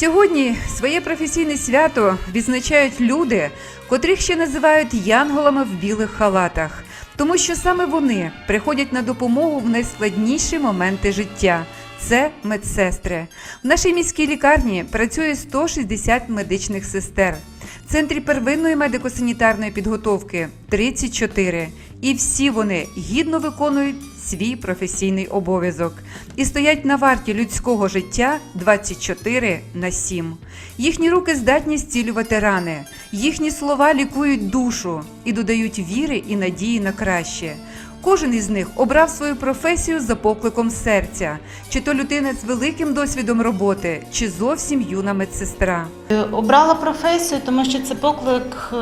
Сьогодні своє професійне свято відзначають люди, котрих ще називають янголами в білих халатах, тому що саме вони приходять на допомогу в найскладніші моменти життя. Це медсестри. В нашій міській лікарні працює 160 медичних сестер. В центрі первинної медико-санітарної підготовки 34. І всі вони гідно виконують свій професійний обов'язок і стоять на варті людського життя 24 на 7. Їхні руки здатні зцілювати рани, їхні слова лікують душу і додають віри і надії на краще. Кожен із них обрав свою професію за покликом серця, чи то людина з великим досвідом роботи, чи зовсім юна медсестра. Е, Обрала професію, тому що це поклик е,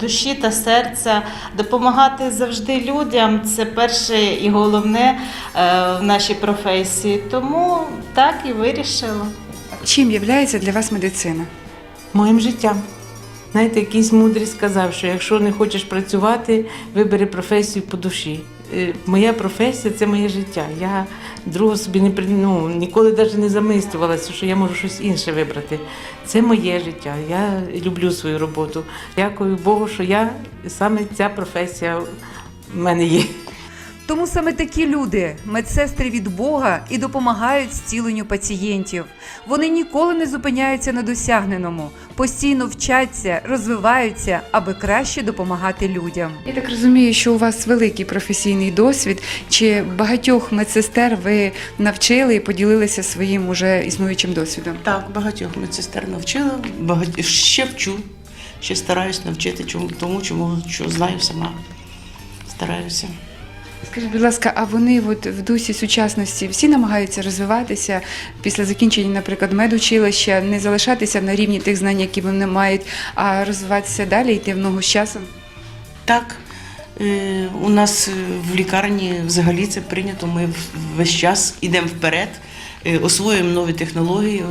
душі та серця. Допомагати завжди людям це перше і головне е, в нашій професії. Тому так і вирішила. Чим є для вас медицина? моїм життям. Знаєте, якийсь мудрий сказав, що якщо не хочеш працювати, вибери професію по душі. Е, Моя професія це моє життя. Я другого собі не ну, ніколи навіть не замислювалася, що я можу щось інше вибрати. Це моє життя. Я люблю свою роботу. Дякую Богу, що я саме ця професія в мене є. Тому саме такі люди, медсестри від Бога, і допомагають зціленню пацієнтів. Вони ніколи не зупиняються на досягненому, постійно вчаться, розвиваються, аби краще допомагати людям. Я так розумію, що у вас великий професійний досвід. Чи багатьох медсестер ви навчили і поділилися своїм уже існуючим досвідом? Так, багатьох медсестер навчила, багать... ще вчу, ще стараюсь навчити чому, тому, чому що знаю сама. Стараюся. Скажіть, будь ласка, а вони от в дусі сучасності всі намагаються розвиватися після закінчення, наприклад, медучилища, не залишатися на рівні тих знань, які вони мають, а розвиватися далі, йти в ногу з часом? Так, е, у нас е, в лікарні взагалі це прийнято. Ми весь час йдемо вперед, е, освоюємо нові технології,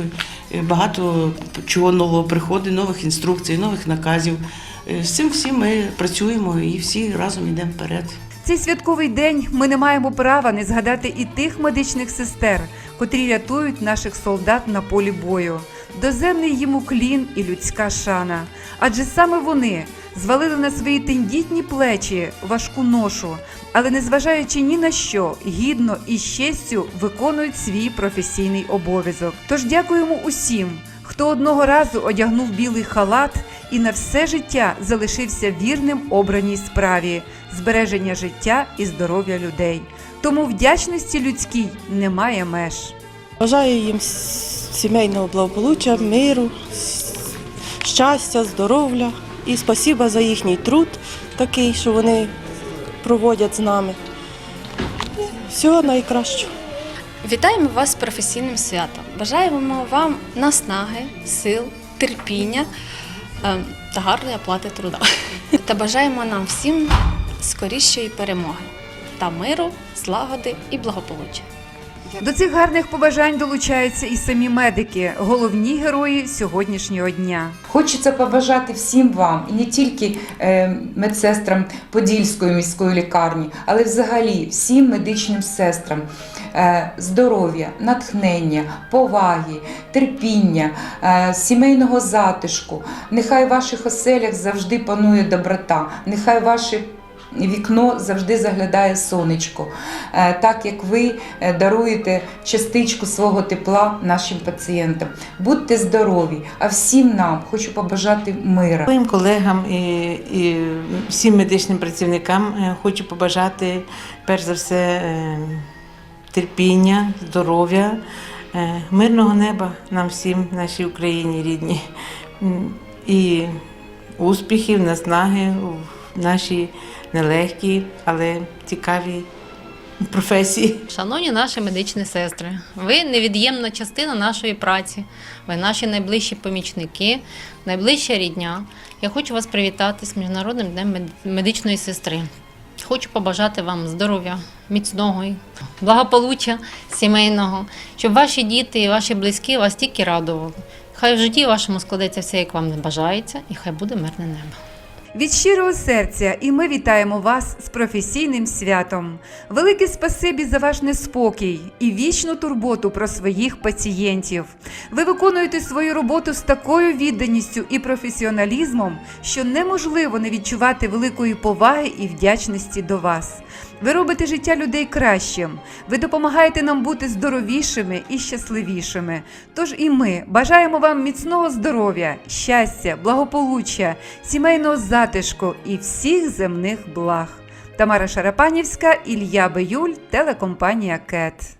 багато чого нового приходить, нових інструкцій, нових наказів. З цим всім ми працюємо і всі разом йдемо вперед. Цей святковий день ми не маємо права не згадати і тих медичних сестер, котрі рятують наших солдат на полі бою. Доземний їм уклін і людська шана. Адже саме вони звалили на свої тендітні плечі важку ношу, але незважаючи ні на що, гідно і з виконують свій професійний обов'язок. Тож дякуємо усім, хто одного разу одягнув білий халат і на все життя залишився вірним обраній справі збереження життя і здоров'я людей. Тому вдячності людській немає меж. Бажаю їм сімейного благополуччя, миру, щастя, здоров'я і спасіба за їхній труд такий, що вони проводять з нами. Всього найкращого. Вітаємо вас з професійним святом. Бажаємо вам наснаги, сил, терпіння е, та гарної оплати труда. Та бажаємо нам всім скорішої перемоги та миру, злагоди і благополуччя. До цих гарних побажань долучаються і самі медики, головні герої сьогоднішнього дня. Хочеться побажати всім вам, і не тільки е, медсестрам Подільської міської лікарні, але взагалі всім медичним сестрам е, здоров'я, натхнення, поваги, терпіння, е, сімейного затишку. Нехай в ваших оселях завжди панує доброта, нехай ваше Вікно завжди заглядає сонечко, Е, так як ви е, даруєте частичку свого тепла нашим пацієнтам. Будьте здорові, а всім нам хочу побажати мира. Своїм колегам і, і всім медичним працівникам е, хочу побажати перш за все терпіння, здоров'я, мирного неба нам всім, нашій Україні рідній, М, і успіхів, наснаги в нашій нелегкій, але цікавій професії. Шановні наші медичні сестри, ви невід'ємна частина нашої праці. Ви наші найближчі помічники, найближча рідня. Я хочу вас привітати з Міжнародним днем медичної сестри. Хочу побажати вам здоров'я, міцного, благополуччя сімейного, щоб ваші діти і ваші близькі вас тільки радували. Хай в житті вашому складеться все, як вам бажається, і хай буде мирне небо. Від щирого серця і ми вітаємо вас з професійним святом. Велике спасибі за ваш неспокій і вічну турботу про своїх пацієнтів. Ви виконуєте свою роботу з такою відданістю і професіоналізмом, що неможливо не відчувати великої поваги і вдячності до вас. Ви робите життя людей кращим. Ви допомагаєте нам бути здоровішими і щасливішими. Тож і ми бажаємо вам міцного здоров'я, щастя, благополуччя, сімейного затишку і всіх земних благ. Тамара Шарапанівська, Ілля Беюль, телекомпанія КЕТ.